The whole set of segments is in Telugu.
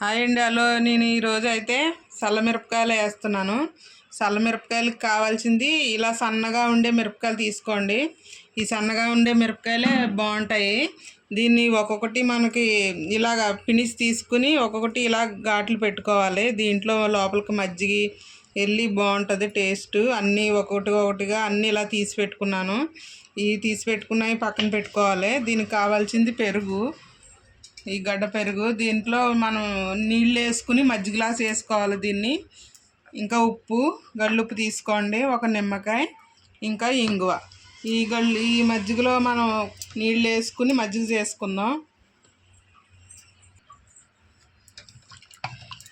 హాయ్ అండి. హలో నేను ఈరోజు అయితే సల్లమిరపకాయలు వేస్తున్నాను. చల్లమిరపకాయలకు కావాల్సింది ఇలా సన్నగా ఉండే మిరపకాయలు తీసుకోండి. ఈ సన్నగా ఉండే మిరపకాయలే బాగుంటాయి. దీన్ని ఒక్కొక్కటి మనకి ఇలాగ పినిసి తీసుకుని ఒక్కొక్కటి ఇలా ఘాట్లు పెట్టుకోవాలి. దీంట్లో లోపలికి మజ్జిగ వెళ్ళి బాగుంటుంది టేస్ట్. అన్నీ ఒక్కొక్కటి ఒకటిగా అన్నీ ఇలా తీసి పెట్టుకున్నాను. ఇవి తీసి పెట్టుకున్నవి పక్కన పెట్టుకోవాలి. దీనికి కావాల్సింది పెరుగు. ఈ గడ్డ పెరుగు. దీంట్లో మనం నీళ్ళు వేసుకుని మజ్జి గ్లాస్ వేసుకోవాలి దీన్ని. ఇంకా ఉప్పు గల్లుప్పు తీసుకోండి. ఒక నిమ్మకాయ ఇంకా ఇంగువ. ఈ గళ్ళు ఈ మజ్జిగలో మనం నీళ్ళు వేసుకుని మజ్జిగ చేసుకుందాం.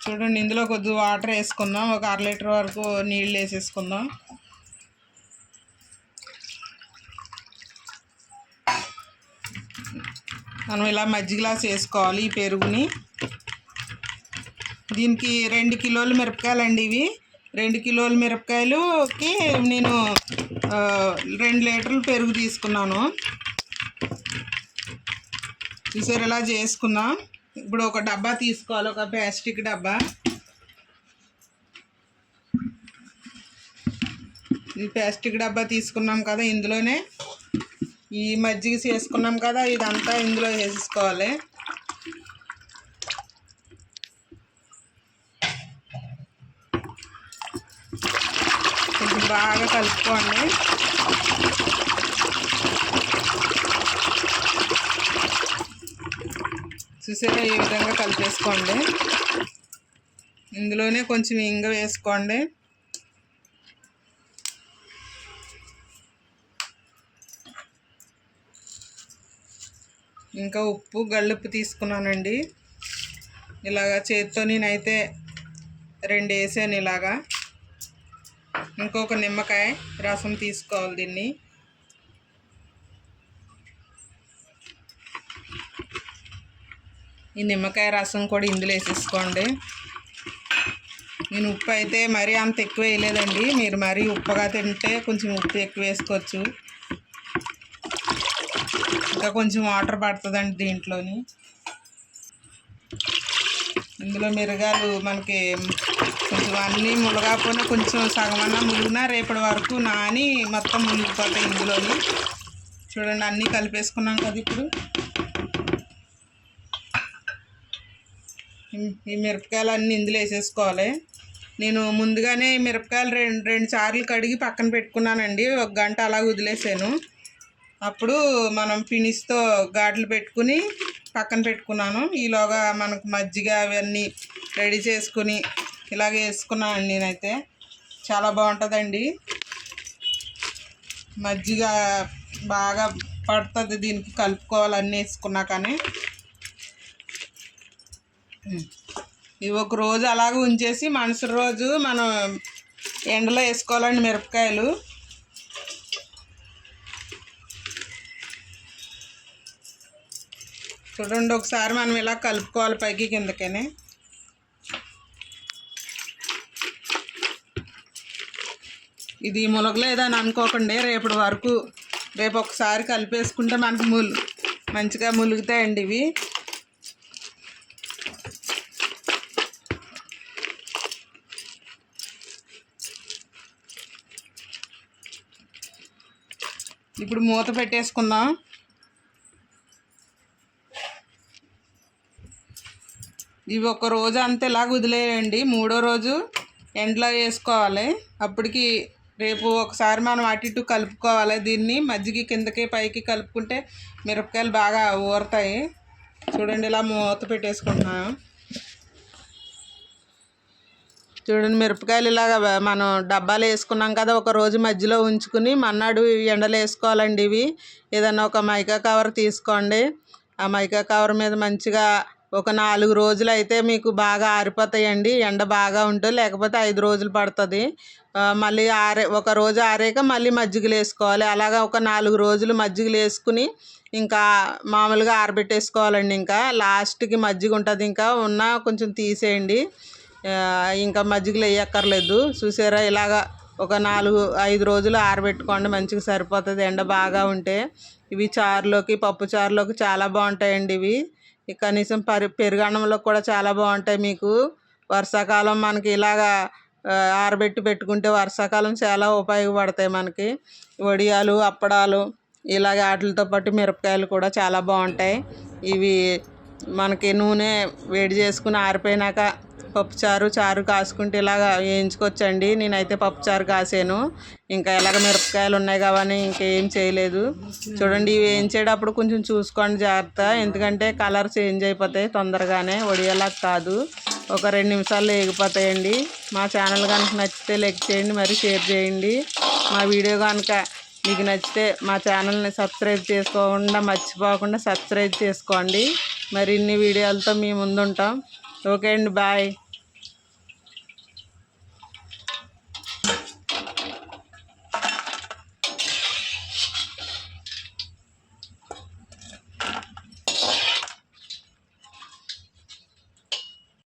చూడండి ఇందులో కొద్దిగా వాటర్ వేసుకుందాం. ఒక అర లీటర్ వరకు నీళ్ళు వేసేసుకుందాం. మనం ఇలా మజ్జిగ గ్లాస్ వేసుకోవాలి ఈ పెరుగుని. దీనికి రెండు కిలోలు మిరపకాయలు అండి ఇవి. రెండు కిలోల మిరపకాయలుకి నేను రెండు లీటర్లు పెరుగు తీసుకున్నాను. చూసారు ఇలా చేసుకుందాం. ఇప్పుడు ఒక డబ్బా తీసుకోవాలి ఒక ప్లాస్టిక్ డబ్బా. ఈ ప్లాస్టిక్ డబ్బా తీసుకున్నాం కదా ఇందులోనే. ఈ మజ్జిగ చేసుకున్నాం కదా ఇదంతా ఇందులో వేసేసుకోవాలి. కొంచెం బాగా కలుపుకోండి. చూసారా ఈ విధంగా కలిపేసుకోండి. ఇందులోనే కొంచెం ఇంగ వేసుకోండి. ఇంకా ఉప్పు గళ్ళుప్పు తీసుకున్నానండి. ఇలాగా చేతితో నేనైతే రెండు వేసాను ఇలాగా. ఇంకొక నిమ్మకాయ రసం తీసుకోవాలి దీన్ని. ఈ నిమ్మకాయ రసం కూడా ఇందులో వేసేసుకోండి. నేను ఉప్పు అయితే మరీ అంత ఎక్కువ వేయలేదండి. మీరు మరీ ఉప్పుగా తింటే కొంచెం ఉప్పు ఎక్కువ వేసుకోవచ్చు. ఇంకా కొంచెం వాటర్ పడుతుందండి దీంట్లోని. ఇందులో మిరగాలు మనకి కొంచెం అన్నీ ములగాపోయినా కొంచెం సగమన్నా మునిగినా రేపటి వరకు నాని మొత్తం మునిగిపోతాయి ఇందులోని. చూడండి అన్నీ కలిపేసుకున్నాం కదా ఇప్పుడు. ఈ మిరపకాయలు అన్నీ ఇందులో వేసేసుకోవాలి. నేను ముందుగానే మిరపకాయలు రెండు రెండు సార్లు కడిగి పక్కన పెట్టుకున్నానండి. ఒక గంట అలా వదిలేసాను. అప్పుడు మనం ఫినిష్తో ఘాట్లు పెట్టుకుని పక్కన పెట్టుకున్నాను. ఈలోగా మనకు మజ్జిగ అవన్నీ రెడీ చేసుకుని ఇలాగ వేసుకున్నాను నేనైతే. చాలా బాగుంటుందండి. మజ్జిగ బాగా పడుతుంది దీనికి కలుపుకోవాలి అన్నీ వేసుకున్నా కానీ. ఇవి ఒక రోజు అలాగే ఉంచేసి మనసు రోజు మనం ఎండలో వేసుకోవాలండి మిరపకాయలు. చూడండి ఒకసారి మనం ఇలా కలుపుకోవాలి పైకి కిందకని. ఇది ములగలేదని అనుకోకండి రేపటి వరకు రేపు ఒకసారి కలిపేసుకుంటే మనకు ములు మంచిగా ములుగుతాయండి ఇవి. ఇప్పుడు మూత పెట్టేసుకుందాం. ఇవి ఒక రోజు అంతేలాగా వదిలేయండి. మూడో రోజు ఎండలో వేసుకోవాలి. అప్పటికి రేపు ఒకసారి మనం అటు ఇటు కలుపుకోవాలి. దీన్ని మజ్జిగ కిందకి పైకి కలుపుకుంటే మిరపకాయలు బాగా ఊరతాయి. చూడండి ఇలా మూత పెట్టేసుకుంటున్నాను. చూడండి మిరపకాయలు ఇలాగ మనం డబ్బాలు వేసుకున్నాం కదా ఒక రోజు మధ్యలో ఉంచుకుని మన్నాడు ఎండలు వేసుకోవాలండి ఇవి. ఏదన్నా ఒక మైకా కవర్ తీసుకోండి. ఆ మైకా కవర్ మీద మంచిగా ఒక నాలుగు రోజులు అయితే మీకు బాగా ఆరిపోతాయండి. ఎండ బాగా ఉంటే లేకపోతే ఐదు రోజులు పడుతుంది. మళ్ళీ ఆరే ఒక రోజు ఆరాక మళ్ళీ మజ్జిగలు వేసుకోవాలి. అలాగా ఒక నాలుగు రోజులు మజ్జిగలు వేసుకుని ఇంకా మామూలుగా ఆరబెట్టేసుకోవాలండి ఇంకా. లాస్ట్కి మజ్జిగ ఉంటుంది ఇంకా. ఉన్న కొంచెం తీసేయండి. ఇంకా మజ్జిగలు వేయక్కర్లేదు. చూసారా? ఇలాగా ఒక నాలుగు ఐదు రోజులు ఆరబెట్టుకోండి. మంచిగా సరిపోతుంది. ఎండ బాగా ఉంటే. ఇవి చారులోకి పప్పు చారులోకి చాలా బాగుంటాయండి ఇవి. కనీసం పరి పెరుగన్నంలో కూడా చాలా బాగుంటాయి మీకు. వర్షాకాలం మనకి ఇలాగా ఆరబెట్టి పెట్టుకుంటే వర్షాకాలం చాలా ఉపయోగపడతాయి మనకి. వడియాలు అప్పడాలు ఇలాగ వాటితో పాటు మిరపకాయలు కూడా చాలా బాగుంటాయి. ఇవి మనకి నూనె వేడి చేసుకుని ఆరిపోయినాక పప్పుచారు చారు కాసుకుంటే ఇలాగ వేయించుకోవచ్చండి నేనైతే పప్పుచారు కాసాను. ఇంకా ఎలాగ మిరపకాయలు ఉన్నాయి కాబట్టి ఇంకేం చేయలేదు. చూడండి ఇవి వేయించేటప్పుడు కొంచెం చూసుకోండి జాగ్రత్త. ఎందుకంటే కలర్ చేంజ్ అయిపోతాయి తొందరగానే వడియేలా కాదు. ఒక రెండు నిమిషాల్లో వేగిపోతాయండి. మా ఛానల్ కనుక నచ్చితే లైక్ చేయండి మరి షేర్ చేయండి. మా వీడియో కనుక మీకు నచ్చితే మా ఛానల్ని సబ్స్క్రైబ్ చేసుకోకుండా మర్చిపోకుండా సబ్స్క్రైబ్ చేసుకోండి. మరిన్ని వీడియోలతో మీ ముందుంటాం. ఓకే అండి బాయ్.